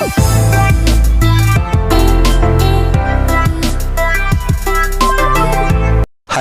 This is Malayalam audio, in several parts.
Oh, oh, oh,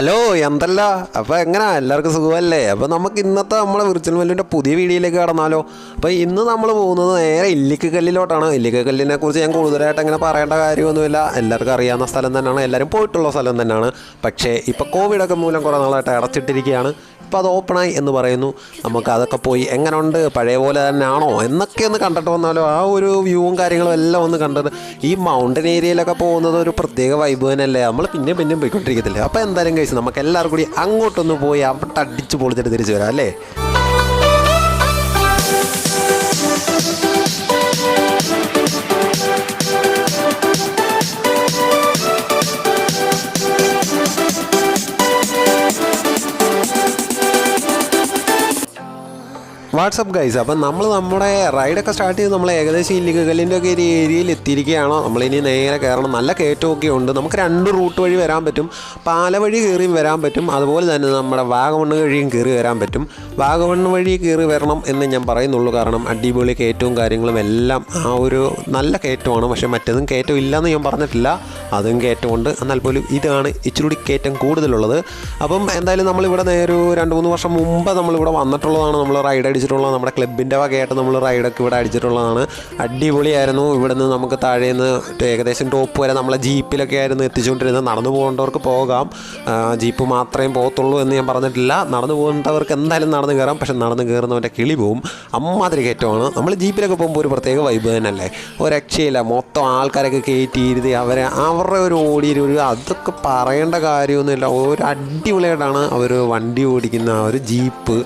ഹലോ എന്തല്ല? അപ്പോൾ എങ്ങനെ? എല്ലാവർക്കും സുഖമല്ലേ? അപ്പോൾ നമുക്ക് ഇന്നത്തെ നമ്മളെ വിർച്വൽ മെല്ലിന്റെ പുതിയ വീഡിയോയിലേക്ക് കടന്നാലോ? അപ്പോൾ ഇന്ന് നമ്മൾ പോകുന്നത് നേരെ ഇല്ലിക്ക് കല്ലിലോട്ടാണ് ഇല്ലിക്ക് കല്ലിനെ കുറിച്ച് ഞാൻ കൂടുതലായിട്ട് അങ്ങനെ പറയേണ്ട കാര്യമൊന്നുമില്ല. എല്ലാവർക്കും അറിയാവുന്ന സ്ഥലം തന്നെയാണ്. എല്ലാവരും പോയിട്ടുള്ള സ്ഥലം തന്നെയാണ്. പക്ഷേ ഇപ്പോൾ കോവിഡൊക്കെ മൂലം കുറേ നാളായിട്ട് അടച്ചിട്ടിരിക്കുകയാണ്. ഇപ്പോൾ അത് ഓപ്പണായി എന്ന് പറയുന്നു. നമുക്ക് അതൊക്കെ പോയി എങ്ങനെയുണ്ട് പഴയ പോലെ തന്നെയാണോ? എന്നൊക്കെ ഒന്ന് കണ്ടിട്ട് വന്നാലോ? ആ ഒരു വ്യൂവും കാര്യങ്ങളും എല്ലാം ഒന്ന് കണ്ടത്. ഈ മൗണ്ടൻ ഏരിയയിലൊക്കെ പോകുന്നത് ഒരു പ്രത്യേക വൈബ് തന്നെയല്ലേ? നമ്മൾ പിന്നെയും പിന്നെയും പോയിക്കൊണ്ടിരിക്കത്തില്ലേ? അപ്പോൾ എന്തായാലും കഴിച്ച് നമുക്ക് എല്ലാവർക്കും കൂടി അങ്ങോട്ടൊന്ന് പോയി അവിടെ അടിച്ച് പൊളിച്ചിട്ട് തിരിച്ചു വരാം അല്ലേ? വാട്സപ്പ് ഗൈസ് അപ്പം നമ്മൾ നമ്മുടെ റൈഡൊക്കെ സ്റ്റാർട്ട് ചെയ്ത് നമ്മൾ ഏകദേശം ഇല്ലിക്കല്ലിന്റെ ഒക്കെ ഒരു ഏരിയയിൽ എത്തിയിരിക്കുകയാണോ? നമ്മളിനി നേരെ കയറണം നല്ല കയറ്റമൊക്കെ ഉണ്ട്. നമുക്ക് രണ്ട് റൂട്ട് വഴി വരാൻ പറ്റും. പാല വഴി കയറിയും വരാൻ പറ്റും. അതുപോലെ തന്നെ നമ്മുടെ വാഗമണ്ണ് വഴിയും കയറി വരാൻ പറ്റും. വാഗമണ്ണ് വഴി കയറി വരണം എന്ന് ഞാൻ പറയുന്നുള്ളൂ. കാരണം അടിപൊളി കയറ്റവും കാര്യങ്ങളും എല്ലാം ആ ഒരു നല്ല കയറ്റമാണ്. പക്ഷേ മറ്റേതും കയറ്റം ഇല്ലയെന്ന് ഞാൻ പറഞ്ഞിട്ടില്ല. അതും കയറ്റമുണ്ട്. എന്നാൽ പോലും ഇതാണ് ഇച്ചിരി കയറ്റം കൂടുതലുള്ളത്. അപ്പം എന്തായാലും നമ്മളിവിടെ നേരെ ഒരു രണ്ട് മൂന്ന് വർഷം മുമ്പ് നമ്മളിവിടെ വന്നിട്ടുള്ളതാണ് നമ്മൾ റൈഡ് അടിച്ചിട്ടുള്ളത് നമ്മുടെ ക്ലബിന്റെ വകയായിട്ട് നമ്മൾ റൈഡൊക്കെ ഇവിടെ അടിച്ചിട്ടുള്ളതാണ്. അടിപൊളിയായിരുന്നു. ഇവിടെ നിന്ന് നമുക്ക് താഴെ നിന്ന് ഏകദേശം ടോപ്പ് വരെ നമ്മളെ ജീപ്പിലൊക്കെ ആയിരുന്നു എത്തിച്ചുകൊണ്ടിരുന്നത്. നടന്നു പോകേണ്ടവർക്ക് പോകാം. ജീപ്പ് മാത്രമേ പോകത്തുള്ളൂ എന്ന് ഞാൻ പറഞ്ഞിട്ടില്ല. നടന്നു പോകേണ്ടവർക്ക് എന്തായാലും നടന്ന് കയറാം. പക്ഷെ നടന്ന് കയറുന്നവന്റെ കിളി പോവും. അമ്മാതിരി കയറ്റമാണ്. നമ്മൾ ജീപ്പിലൊക്കെ പോകുമ്പോൾ ഒരു പ്രത്യേക വൈബ് തന്നെയല്ലേ? ഒരു രക്ഷയില്ല മൊത്തം ആൾക്കാരൊക്കെ കയറ്റിയിരുത്തി അവരെ അവരുടെ ഒരു ഓടി ഒരു അതൊക്കെ പറയേണ്ട കാര്യമൊന്നുമില്ല. ഒരു അടിപൊളിയായിട്ടാണ് അവർ വണ്ടി ഓടിക്കുന്ന ഒരു ജീപ്പ്.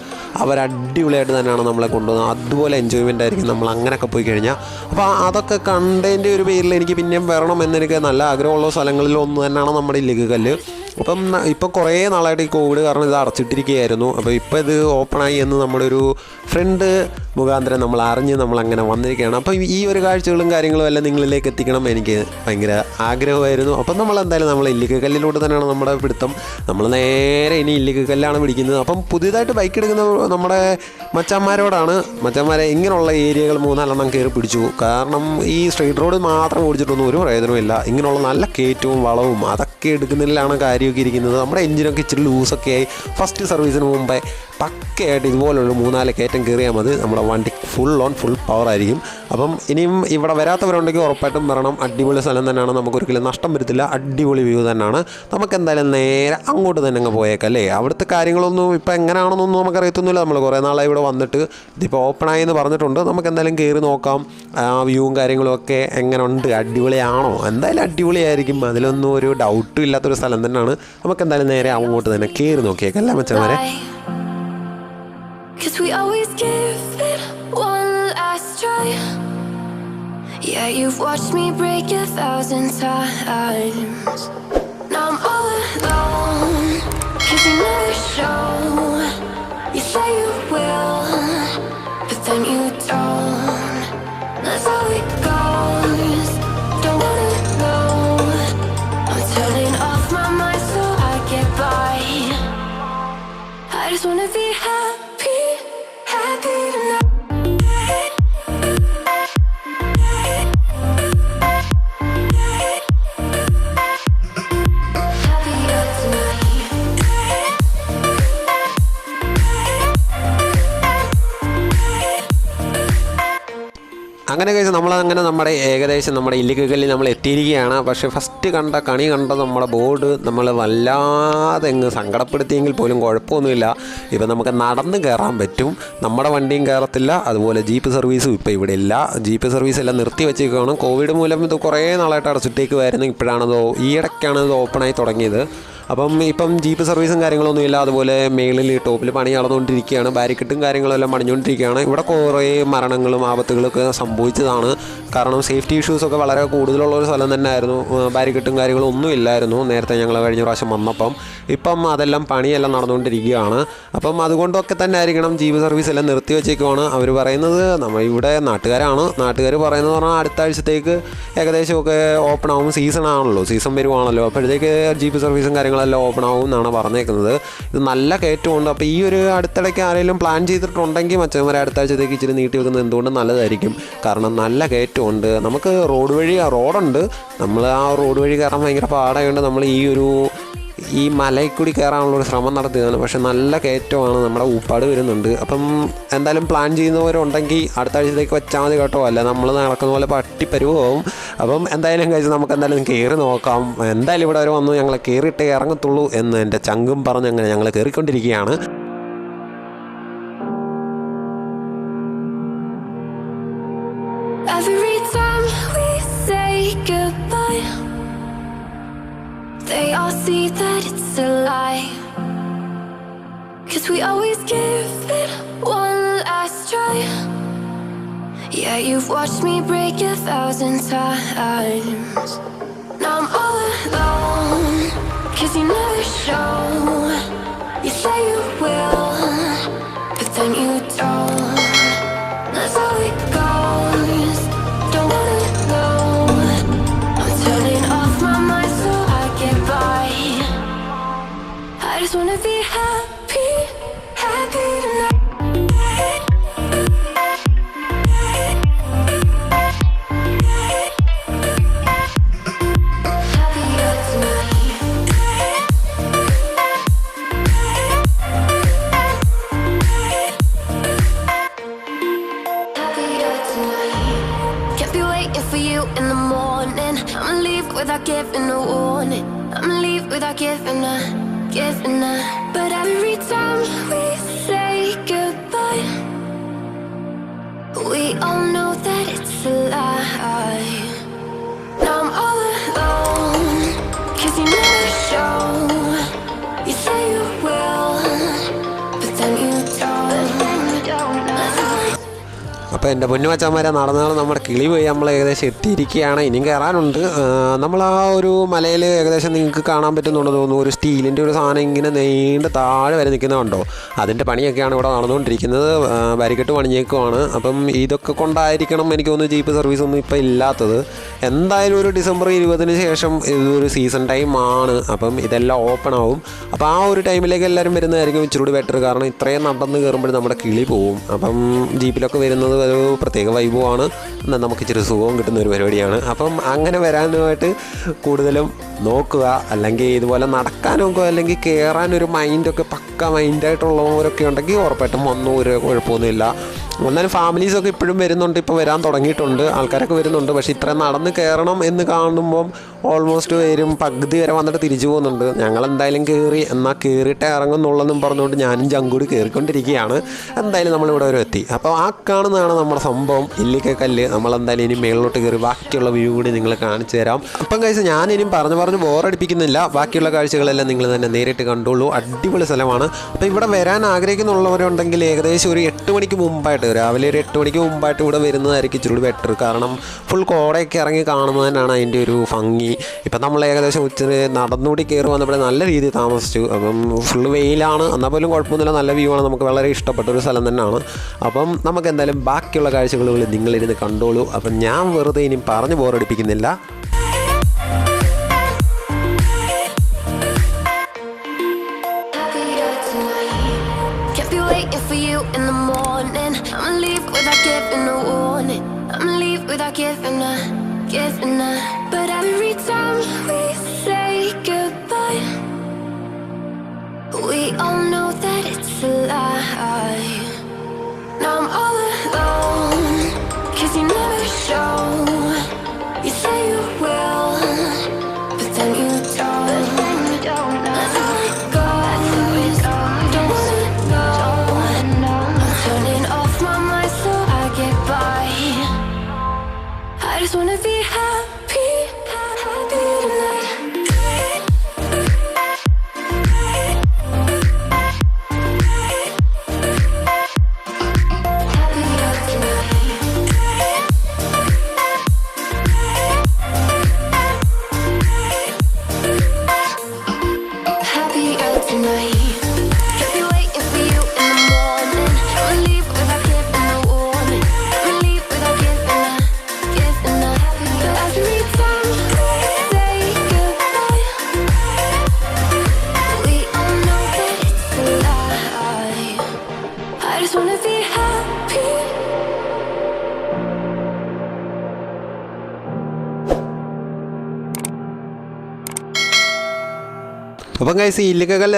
അവരടിപൊളിയായിട്ട് അടിപൊളിയായിട്ട് തന്നെയാണ് നമ്മളെ കൊണ്ടുപോകുന്നത് അതുപോലെ എൻജോയ്മെന്റ് ആയിരിക്കും നമ്മൾ അങ്ങനെയൊക്കെ പോയി കഴിഞ്ഞാൽ അപ്പോൾ അതൊക്കെ കണ്ടതിന്റെ ഒരു പേരിൽ എനിക്ക് പിന്നെയും വരണം എന്നെനിക്ക് നല്ല ആഗ്രഹമുള്ള സ്ഥലങ്ങളിൽ ഒന്ന് തന്നെയാണ് നമ്മുടെ കല്ല് അപ്പം ന- ഇപ്പോൾ കുറേ നാളായിട്ട് ഈ കോവിഡ് കാരണം ഇത് അടച്ചിട്ടിരിക്കുകയായിരുന്നു. അപ്പോൾ ഇപ്പോൾ ഇത് ഓപ്പണായി എന്ന് നമ്മളൊരു ഫ്രണ്ട് മുഖാന്തരം നമ്മൾ അറിഞ്ഞ് നമ്മൾ അങ്ങനെ വന്നിരിക്കുകയാണ്. അപ്പം ഈ ഒരു കാഴ്ചകളും കാര്യങ്ങളും എല്ലാം നിങ്ങളിലേക്ക് എത്തിക്കണം എനിക്ക് ഭയങ്കര ആഗ്രഹമായിരുന്നു. അപ്പം നമ്മൾ എന്തായാലും നമ്മൾ ഇല്ലിക്ക കല്ലിലോട്ട് തന്നെയാണ് നമ്മുടെ പിടുത്തം. നമ്മൾ നേരെ ഇനി ഇല്ലിക്ക കല്ലാണ് പിടിക്കുന്നത്. അപ്പം പുതിയതായിട്ട് ബൈക്ക് എടുക്കുന്ന നമ്മുടെ മച്ചാന്മാരോടാണ്. മച്ചാന്മാരെ ഇങ്ങനെയുള്ള ഏരിയകൾ മൂന്നാലെണ്ണം കയറി പിടിച്ചു. കാരണം ഈ സ്ട്രീറ്റ് റോഡ് മാത്രം ഓടിച്ചിട്ടൊന്നും ഒരു പ്രയോജനമില്ല ഇങ്ങനെയുള്ള നല്ല കയറ്റവും വളവും അതൊക്കെ എടുക്കുന്നതിലാണ് കാര്യമൊക്കെ ഇരിക്കുന്നത്. നമ്മുടെ എഞ്ചിനൊക്കെ ഇച്ചിരി ലൂസൊക്കെ ആയി. ഫസ്റ്റ് സർവീസിന് മുമ്പേ പക്കയായിട്ട് ഇതുപോലുള്ള മൂന്നാൽ കയറ്റം കയറിയാൽ മതി. നമ്മുടെ വണ്ടി ഫുൾ ഓൺ ഫുൾ പവർ ആയിരിക്കും. അപ്പം ഇനിയും ഇവിടെ വരാത്തവരുണ്ടെങ്കിൽ ഉറപ്പായിട്ടും വരണം. അടിപൊളി സ്ഥലം തന്നെയാണ്. നമുക്കൊരിക്കലും നഷ്ടം വരുത്തില്ല. അടിപൊളി വ്യൂ തന്നെയാണ്. നമുക്ക് എന്തായാലും നേരെ അങ്ങോട്ട് തന്നെ അങ്ങ് പോയേക്കാം അല്ലേ? അവിടുത്തെ കാര്യങ്ങളൊന്നും ഇപ്പം എങ്ങനെയാണെന്നൊന്നും നമുക്കറിയത്തൊന്നുമില്ല. നമ്മൾ കുറേ നാളായി ഇവിടെ വന്നിട്ട് ഇതിപ്പോൾ ആയി എന്ന് പറഞ്ഞിട്ടുണ്ട്. നമുക്ക് എന്തായാലും കയറി നോക്കാം. ആ വ്യൂവും കാര്യങ്ങളും ഒക്കെ എങ്ങനെ ഉണ്ട് അടിപൊളിയാണോ? എന്തായാലും അടിപൊളിയായിരിക്കും. അതിലൊന്നും ഒരു ഡൗട്ടും ഇല്ലാത്തൊരു സ്ഥലം തന്നെയാണ്. നമുക്ക് എന്തായാലും നേരെ അങ്ങോട്ട് തന്നെ കയറി നോക്കിയേക്കാം അല്ലേ മച്ചന്മാരെ Cause we always give it one last try. Yeah, you've watched me break a thousand times. Now I'm all alone. Cause you never show. അങ്ങനെ കഴിച്ച് നമ്മളങ്ങനെ നമ്മുടെ ഏകദേശം നമ്മുടെ ഇല്ലിക്കല്ലിൽ നമ്മൾ എത്തിയിരിക്കുകയാണ്. പക്ഷേ ഫസ്റ്റ് കണ്ട കണി കണ്ട നമ്മുടെ ബോർഡ് നമ്മൾ വല്ലാതെ അങ്ങ് സങ്കടപ്പെടുത്തിയെങ്കിൽ പോലും കുഴപ്പമൊന്നുമില്ല. ഇപ്പം നമുക്ക് നടന്ന് കയറാൻ പറ്റും. നമ്മുടെ വണ്ടിയും കയറത്തില്ല അതുപോലെ ജീപ്പ് സർവീസും ഇപ്പോൾ ഇവിടെ ഇല്ല. ജീപ്പ് സർവീസ് എല്ലാം നിർത്തി വെച്ചേക്കാണ് കോവിഡ് മൂലം ഇത് കുറേ നാളായിട്ട് അടച്ചിട്ടേക്ക് വരുന്നത് ഇപ്പോഴാണത് ഈ ഇത് ഓപ്പണായി തുടങ്ങിയത്. അപ്പം ഇപ്പം ജീപ്പ് സർവീസും കാര്യങ്ങളൊന്നും ഇല്ല. അതുപോലെ മേളിൽ ടോപ്പിൽ പണി നടന്നുകൊണ്ടിരിക്കുകയാണ്. ബാരിക്കെട്ടും കാര്യങ്ങളും എല്ലാം പണിഞ്ഞുകൊണ്ടിരിക്കുകയാണ്. ഇവിടെ കുറേ മരണങ്ങളും ആപത്തുകളൊക്കെ സംഭവിച്ചതാണ്. കാരണം സേഫ്റ്റി ഇഷ്യൂസൊക്കെ വളരെ കൂടുതലുള്ള ഒരു സ്ഥലം തന്നെ ആയിരുന്നു ബാരിക്കെട്ടും കാര്യങ്ങളും ഒന്നും ഇല്ലായിരുന്നു നേരത്തെ ഞങ്ങൾ കഴിഞ്ഞ പ്രാവശ്യം വന്നപ്പം. ഇപ്പം അതെല്ലാം പണിയെല്ലാം നടന്നുകൊണ്ടിരിക്കുകയാണ്. അപ്പം അതുകൊണ്ടൊക്കെ തന്നെ ആയിരിക്കണം ജീപ്പ് സർവീസ് എല്ലാം നിർത്തി വെച്ചേക്കുവാണ്. അവർ പറയുന്നത് നമ്മൾ ഇവിടെ നാട്ടുകാരാണ്. നാട്ടുകാർ പറയുന്നത് പറഞ്ഞാൽ അടുത്ത ആഴ്ചത്തേക്ക് ഏകദേശമൊക്കെ ഓപ്പൺ ആവും. സീസൺ ആണല്ലോ. സീസൺ വരുവാണല്ലോ. അപ്പോഴത്തേക്ക് ജീപ്പ് സർവീസും കാര്യങ്ങളും കാര്യങ്ങളെല്ലാം ഓപ്പൺ ആവും എന്നാണ് പറഞ്ഞേക്കുന്നത്. ഇത് നല്ല കയറ്റമുണ്ട്. അപ്പോൾ ഈ ഒരു അടുത്തിടയ്ക്ക് ആരെങ്കിലും പ്ലാൻ ചെയ്തിട്ടുണ്ടെങ്കിൽ മച്ചന്മാരെ അടുത്ത ആഴ്ചത്തേക്ക് ഇച്ചിരി നീട്ടി വെക്കുന്നത് എന്തുകൊണ്ടും നല്ലതായിരിക്കും? കാരണം നല്ല കയറ്റമുണ്ട്. നമുക്ക് റോഡ് വഴി റോഡുണ്ട് നമ്മൾ ആ റോഡ് വഴി കയറാൻ ഭയങ്കര പാടായതുകൊണ്ട് നമ്മൾ ഈ ഒരു ഈ മലയിൽ കൂടി കയറാനുള്ള ഒരു ശ്രമം നടത്തിയതാണ്. പക്ഷെ നല്ല കയറ്റമാണ് നമ്മുടെ ഊപ്പാട് വരുന്നുണ്ട്. അപ്പം എന്തായാലും പ്ലാൻ ചെയ്യുന്നവരുണ്ടെങ്കിൽ അടുത്ത ആഴ്ചത്തേക്ക് വെച്ചാൽ മതി കേട്ടോ. അല്ല നമ്മൾ നടക്കുന്ന പോലെ പട്ടിപ്പരുവാകും അപ്പം എന്തായാലും കഴിച്ച് നമുക്ക് എന്തായാലും കയറി നോക്കാം. എന്തായാലും ഇവിടെ വരെ വന്നു. ഞങ്ങൾ കയറിയിട്ടേ ഇറങ്ങത്തുള്ളൂ എന്ന് എന്റെ ചങ്കും പറഞ്ഞ് അങ്ങനെ ഞങ്ങൾ കയറിക്കൊണ്ടിരിക്കുകയാണ് We always give it one last try. Yeah, you've watched me break a thousand times. Now I'm all alone. Cause you never show. You say you will, giving up, giving up. But every time we say goodbye, we all know that it's a lie. അപ്പോൾ എന്റെ പൊന്നു മച്ചന്മാരെ നടന്ന് നടന്ന് നമ്മുടെ കിളി പോയി നമ്മൾ ഏകദേശം എത്തിയിരിക്കുകയാണ്. ഇനിയും കയറാനുണ്ട് നമ്മൾ ആ ഒരു മലയിൽ ഏകദേശം നിങ്ങൾക്ക് കാണാൻ പറ്റുന്നുണ്ട് തോന്നുന്നു. ഒരു സ്റ്റീലിന്റെ ഒരു സാധനം ഇങ്ങനെ നീണ്ട് താഴെ വരെ നിൽക്കുന്നുണ്ടോ അതിന്റെ പണിയൊക്കെയാണ് ഇവിടെ നടന്നുകൊണ്ടിരിക്കുന്നത്. ബാരിക്കെട്ട് പണിഞ്ഞേക്കുവാണ്. അപ്പം ഇതൊക്കെ കൊണ്ടായിരിക്കണം എനിക്ക് തോന്നുന്നു ജീപ്പ് സർവീസ് ഒന്നും ഇപ്പോൾ ഇല്ലാത്തത്. എന്തായാലും ഒരു ഡിസംബർ ഇരുപതിന് ശേഷം ഇതൊരു സീസൺ ടൈം ആണ് അപ്പം ഇതെല്ലാം ഓപ്പൺ ആവും. അപ്പോൾ ആ ഒരു ടൈമിലേക്ക് എല്ലാവരും വരുന്നതായിരിക്കും ഇച്ചിരി ബെറ്റർ. കാരണം ഇത്രയും നടന്ന് കയറുമ്പോൾ നമ്മുടെ കിളി പോവും. അപ്പം ജീപ്പിലൊക്കെ വരുന്നത് ഒരു പ്രത്യേക വൈബുമാണ് എന്നാൽ നമുക്ക് ഇച്ചിരി സുഖവും കിട്ടുന്ന ഒരു പരിപാടിയാണ്. അപ്പം അങ്ങനെ വരാനുമായിട്ട് കൂടുതലും നോക്കുക അല്ലെങ്കിൽ ഇതുപോലെ നടക്കാനൊക്കെ അല്ലെങ്കിൽ കയറാനൊരു മൈൻഡൊക്കെ പക്ക മൈൻഡായിട്ടുള്ളവരൊക്കെ ഉണ്ടെങ്കിൽ ഉറപ്പായിട്ടും ഒന്നും ഒരു കുഴപ്പമൊന്നുമില്ല. എന്നാലും ഫാമിലീസൊക്കെ ഇപ്പോഴും വരുന്നുണ്ട്. ഇപ്പോൾ വരാൻ തുടങ്ങിയിട്ടുണ്ട്. ആൾക്കാരൊക്കെ വരുന്നുണ്ട്. പക്ഷേ ഇത്രയും നടന്ന് കയറണം എന്ന് കാണുമ്പം ഓൾമോസ്റ്റ് വരും പകുതി വരെ വന്നിട്ട് തിരിച്ചു പോകുന്നുണ്ട്. ഞങ്ങൾ എന്തായാലും കയറി എന്നാൽ കയറിയിട്ടേ ഇറങ്ങുന്നുള്ളെന്നും പറഞ്ഞുകൊണ്ട് ഞാനും ജങ്കൂടി കയറിക്കൊണ്ടിരിക്കുകയാണ് എന്തായാലും നമ്മളിവിടെ വരെ എത്തി. അപ്പോൾ ആ കാണുന്നതാണ് നമ്മുടെ സംഭവം. ഇല്ലിക്ക കല്ല്. നമ്മൾ എന്തായാലും ഇനി മേളിലോട്ട് കയറി ബാക്കിയുള്ള വ്യൂ കൂടി നിങ്ങൾ കാണിച്ചു തരാം. അപ്പം കഴിച്ച് ഞാനിനും പറഞ്ഞു പറഞ്ഞ് ബോറടിപ്പിക്കുന്നില്ല. ബാക്കിയുള്ള കാഴ്ചകളെല്ലാം നിങ്ങൾ തന്നെ നേരിട്ട് കണ്ടോളൂ. അടിപൊളി സ്ഥലമാണ്. അപ്പോൾ ഇവിടെ വരാൻ ആഗ്രഹിക്കുന്നുള്ളവരുണ്ടെങ്കിൽ ഏകദേശം ഒരു എട്ട് മണിക്ക് മുമ്പായിട്ട് രാവിലെ ഒരു എട്ട് മണിക്ക് മുമ്പായിട്ട് ഇവിടെ വരുന്നതായിരിക്കും ഇച്ചിരി ബെറ്റർ കാരണം ഫുൾ കോടയൊക്കെ ഇറങ്ങി കാണുന്നത് തന്നെയാണ് അതിന്റെ ഒരു ഭംഗി. ഇപ്പം നമ്മൾ ഏകദേശം ഉച്ചന് നടന്നുകൂടി കയറി വന്നപ്പോൾ നല്ല രീതിയിൽ താമസിച്ചു. അപ്പം ഫുൾ വെയിലാണ്. എന്നാൽ പോലും കുഴപ്പമൊന്നുമില്ല. നല്ല വ്യൂ ആണ്. നമുക്ക് വളരെ ഇഷ്ടപ്പെട്ട ഒരു സ്ഥലം തന്നെയാണ്. അപ്പം നമുക്ക് എന്തായാലും ബാക്കിയുള്ള കാഴ്ചകൾ നിങ്ങളിരുന്ന് കണ്ടോളൂ. അപ്പം ഞാൻ വെറുതെ ഇനി പറഞ്ഞു ബോറടിപ്പിക്കുന്നില്ല you in the morning. I'ma leave without giving a warning. I'ma leave without giving a, giving a. But every time we say goodbye, we all know that it's a lie. Now I'm all alone, cause you never show. അപ്പം കൈസ് ഈ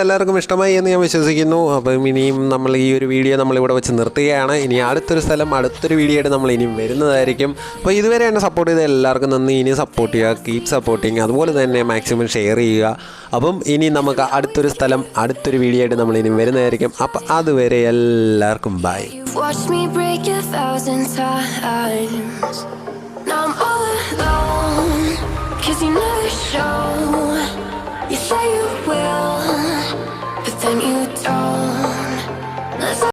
എല്ലാവർക്കും ഇഷ്ടമായി എന്ന് ഞാൻ വിശ്വസിക്കുന്നു. അപ്പം ഇനിയും നമ്മൾ ഈ ഒരു വീഡിയോ നമ്മളിവിടെ വെച്ച് നിർത്തുകയാണ്. ഇനി അടുത്തൊരു സ്ഥലം അടുത്തൊരു വീഡിയോ നമ്മൾ ഇനിയും വരുന്നതായിരിക്കും. അപ്പോൾ ഇതുവരെ എന്നെ സപ്പോർട്ട് ചെയ്ത എല്ലാവർക്കും നന്ദി. ഇനി സപ്പോർട്ട് ചെയ്യുക കീപ് സപ്പോർട്ടിങ് അതുപോലെ തന്നെ മാക്സിമം ഷെയർ ചെയ്യുക. അപ്പം ഇനി നമുക്ക് അടുത്തൊരു സ്ഥലം അടുത്തൊരു വീഡിയോ ആയിട്ട് നമ്മൾ ഇനിയും വരുന്നതായിരിക്കും. അപ്പം അതുവരെ എല്ലാവർക്കും bye. Cause you know You say you will, but then you don't.